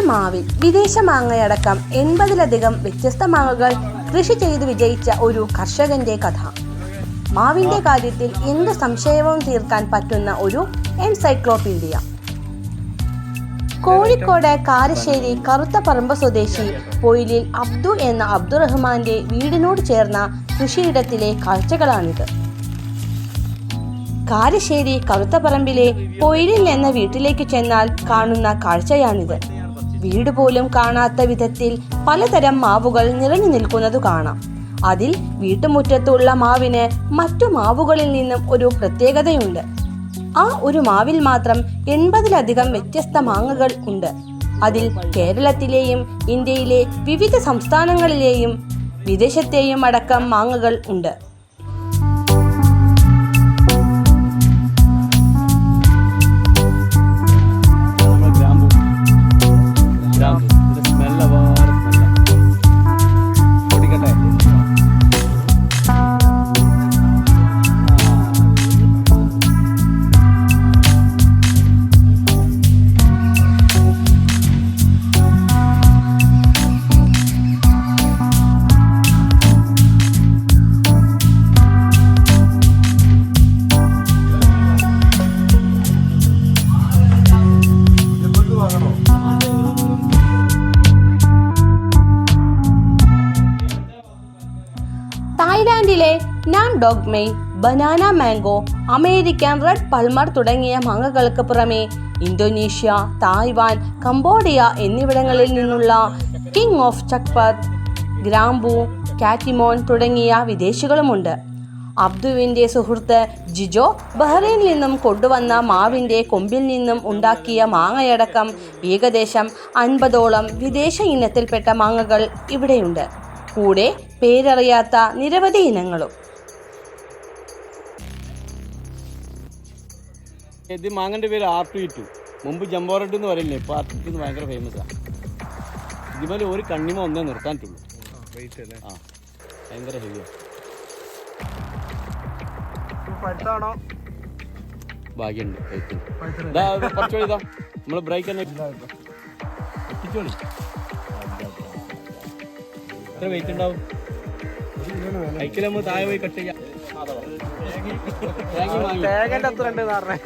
മാവിൽ വിദേശ മാങ്ങയടക്കം എൺപതിലധികം വ്യത്യസ്ത മാങ്ങകൾ കൃഷി ചെയ്ത് വിജയിച്ച ഒരു കർഷകന്റെ കഥ. മാവിന്റെ കാര്യത്തിൽ എന്ത് സംശയവും തീർക്കാൻ പറ്റുന്ന ഒരു എൻസൈക്ലോപീഡിയ. കോഴിക്കോട് കാരശ്ശേരി കറുത്തപ്പറമ്പ് സ്വദേശി പൊയിലിൽ അബ്ദു എന്ന അബ്ദുറഹ്മാന്റെ വീടിനോട് ചേർന്ന കൃഷിയിടത്തിലെ കാഴ്ചകളാണിത്. കാരശ്ശേരി കറുത്തപ്പറമ്പിലെ പൊയിലിൽ എന്ന വീട്ടിലേക്ക് ചെന്നാൽ കാണുന്ന കാഴ്ചയാണിത്. വീട് പോലും കാണാത്ത വിധത്തിൽ പലതരം മാവുകൾ നിറഞ്ഞു നിൽക്കുന്നത് കാണാം. അതിൽ വീട്ടുമുറ്റത്തുള്ള മാവിന് മറ്റു മാവുകളിൽ നിന്നും ഒരു പ്രത്യേകതയുണ്ട്. ആ ഒരു മാവിൽ മാത്രം എൺപതിലധികം വ്യത്യസ്ത മാങ്ങകൾ ഉണ്ട്. അതിൽ കേരളത്തിലെയും ഇന്ത്യയിലെ വിവിധ സംസ്ഥാനങ്ങളിലെയും വിദേശത്തെയും അടക്കം മാങ്ങകൾ ഉണ്ട്. തായ്ലാന്റിലെ Nam Dokmai banana mango American red Palmer തുടങ്ങിയ മാങ്ങകൾക്ക് പുറമെ ഇന്തോനേഷ്യ തായ്വാൻ കംബോഡിയ എന്നിവിടങ്ങളിൽ നിന്നുള്ള കിങ് ഓഫ് ചക്പത്ത് ഗ്രാമ്പു കാറ്റിമോൻ തുടങ്ങിയ വിദേശികളുമുണ്ട്. അബ്ദുവിന്റെ സുഹൃത്ത് ജിജോ ബഹ്റൈനിൽ നിന്നും കൊണ്ടുവന്ന മാവിന്റെ കൊമ്പിൽ നിന്നും ഉണ്ടാക്കിയ മാങ്ങയടക്കം ഏകദേശം അൻപതോളം വിദേശ ഇനത്തിൽപ്പെട്ട മാങ്ങകൾ ഇവിടെയുണ്ട്. കൂടെ പേരറിയാത്ത നിരവധി ഇനങ്ങളും. ഇത് മാങ്ങന്റെ പേര് ആർ ടു ടു മുമ്പ് ജമ്പോറട്ട് എന്ന് പറയില്ലേ ഇപ്പൊ ആർ ടു ടു ഭയങ്കര ഫേമസ് ആണ് ഇതുപോലെ ഒരു കണ്ണിമ ഒന്നേ നിർത്താനുള്ളൂ ആ ഭയങ്കര ഹെവിയാണ് പഴുത്താണോ? ഭാഗ്യമുണ്ട് കുറച്ചുകൂടി ഇതാ നമ്മൾ ബ്രേക്ക് തന്നെ എത്തിച്ചോളി. എത്ര വെയിറ്റ് ഉണ്ടാവും സൈക്കിൾ നമ്മൾ താഴെ പോയി കട്ട് ചെയ്യാം. തേങ്ങന്റെ അത്ര ഉണ്ട് പറഞ്ഞേ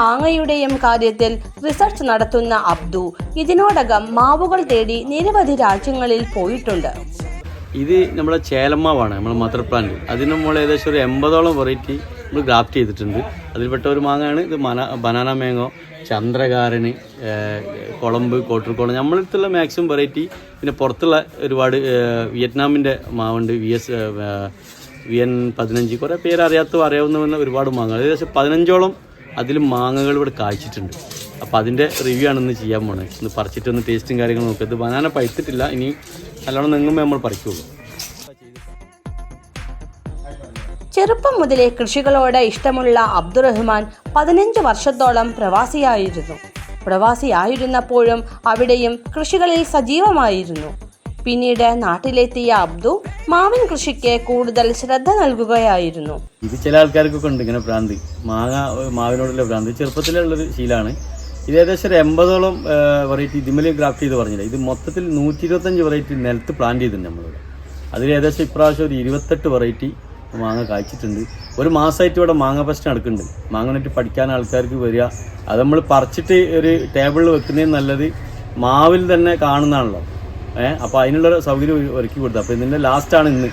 മാങ്ങയുടെയും കാര്യത്തിൽ റിസർച്ച് നടത്തുന്ന അബ്ദു. ഇതിനോടകം മാവുകൾ തേടി നിരവധി രാജ്യങ്ങളിൽ പോയിട്ടുണ്ട്. ഇത് നമ്മുടെ ചേലമ്മാവാണ് നമ്മുടെ മദർ പ്ലാന്റ് അതിന് നമ്മൾ ഏകദേശം ഒരു എൺപതോളം വെറൈറ്റി നമ്മൾ ഗ്രാഫ്റ്റ് ചെയ്തിട്ടുണ്ട്. അതിൽപ്പെട്ട ഒരു മാങ്ങയാണ് ഇത് മന ബനാന മാങ്ങോ ചന്ദ്രകാരന് കുളമ്പ് കോട്ടർക്കോളം നമ്മളടുത്തുള്ള മാക്സിമം വെറൈറ്റി പിന്നെ പുറത്തുള്ള ഒരുപാട് വിയറ്റ്നാമിന്റെ മാവുണ്ട് വി എസ് വി എൻ പതിനഞ്ച്. കുറേ പേര് അറിയാത്ത അറിയാവുന്ന ഒരുപാട് മാങ്ങകൾ. ഏകദേശം പതിനഞ്ചോളം അതിൽ മാങ്ങകൾ ഇവിടെ കായ്ച്ചിട്ടുണ്ട്. അപ്പോൾ അതിന്റെ റിവ്യൂ ആണ് ഇന്ന് ചെയ്യാൻ പോണേ. ഇന്ന് പറിച്ചിട്ട് ഒന്ന് ടേസ്റ്റും കാര്യങ്ങളും നോക്കുക ഇത് ബനാന പഴുത്തിട്ടില്ല ഇനി നല്ലോണം നിങ്ങുമ്പോൾ നമ്മൾ പറിക്കുള്ളൂ. ചെറുപ്പം മുതലേ കൃഷികളോട് ഇഷ്ടമുള്ള അബ്ദുറഹ്മാൻ പതിനഞ്ച് വർഷത്തോളം പ്രവാസിയായിരുന്നു. പ്രവാസിയായിരുന്നപ്പോഴും അവിടെയും കൃഷികളിൽ സജീവമായിരുന്നു. പിന്നീട് നാട്ടിലെത്തിയ അബ്ദു മാവിൻ കൃഷിക്ക് കൂടുതൽ ശ്രദ്ധ നൽകുകയായിരുന്നു. ഇത് ചില ആൾക്കാർക്കൊക്കെ ഉണ്ട് ഇങ്ങനെ ഭ്രാന്തി. മാങ്ങ മാവിനോടുള്ള ഭ്രാന്തി. ചെറുപ്പത്തിലുള്ളൊരു ശീലമാണ് ഇത് ഏകദേശം ഒരു എൺപതോളം വെറൈറ്റി ഇതിമലി ഗ്രാഫ്റ്റ് ചെയ്ത് പറഞ്ഞില്ല? ഇത് മൊത്തത്തിൽ നൂറ്റി ഇരുപത്തഞ്ച് വെറൈറ്റി നിലത്ത് പ്ലാൻ ചെയ്തിട്ടുണ്ട് നമ്മളിവിടെ. അതിൽ ഏകദേശം ഇപ്രാവശ്യം ഒരു ഇരുപത്തെട്ട് വെറൈറ്റി മാങ്ങ കായ്ച്ചിട്ടുണ്ട്. ഒരു മാസമായിട്ട് ഇവിടെ മാങ്ങ പ്രശ്നം നടക്കുന്നുണ്ട്. മാങ്ങ നട്ട് പഠിക്കാൻ ആൾക്കാർക്ക് വരിക. അത് നമ്മൾ പറിച്ചിട്ട് ഒരു ടേബിളിൽ വെക്കുന്നതിന് നല്ലത് മാവിൽ തന്നെ കാണുന്നതാണല്ലോ. അപ്പോൾ അതിനുള്ളൊരു സൗകര്യം ഒരു- ഒരുക്കി കൊടുത്തു. അപ്പോൾ ഇതിന്റെ ലാസ്റ്റാണ് ഇന്ന്.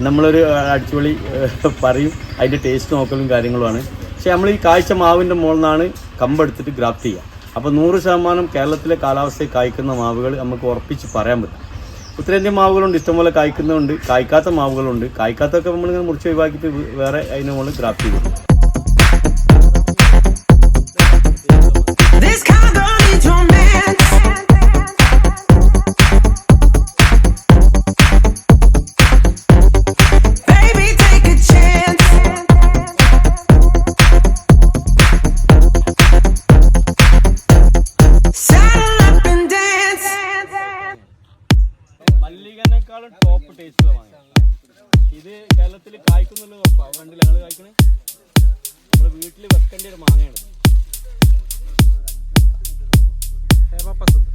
നമ്മളൊരു അടിച്ചുപൊളി ഏഹ്, പറയും. അതിന്റെ ടേസ്റ്റ് നോക്കലും കാര്യങ്ങളുമാണ്. പക്ഷേ നമ്മൾ ഈ കാഴ്ച മാവിന്റെ മുകളിൽ നിന്നാണ് കമ്പെടുത്തിട്ട് ഗ്രാഫ്റ്റ് ചെയ്യുക. അപ്പോൾ നൂറ് ശതമാനം കേരളത്തിലെ കാലാവസ്ഥയിൽ കായ്ക്കുന്ന മാവുകൾ നമുക്ക് ഉറപ്പിച്ച് പറയാൻ പറ്റും. ഉത്തരേന്ത്യൻ മാവുകളുണ്ട് ഇഷ്ടംപോലെ കായ്ക്കുന്നുണ്ട് കായ്ക്കാത്ത മാവുകളുണ്ട്. കായ്ക്കാത്തൊക്കെ നമ്മളിങ്ങനെ മുറിച്ച് ഒഴിവാക്കിയിട്ട് വേറെ അതിന് മുകളിൽ ഗ്രാഫ്റ്റ് ചെയ്യും മല്ലികനേക്കാളും ടോപ്പ് ടേസ്റ്റ് ഇത് കേരളത്തിൽ കായ്ക്കുന്നുള്ളത് കണ്ടില്ല ഞങ്ങൾ കായ്ക്കണേ. നമ്മൾ വീട്ടിൽ വെക്കേണ്ട ഒരു മാങ്ങയാണ്. ഹേമ പസന്ത്.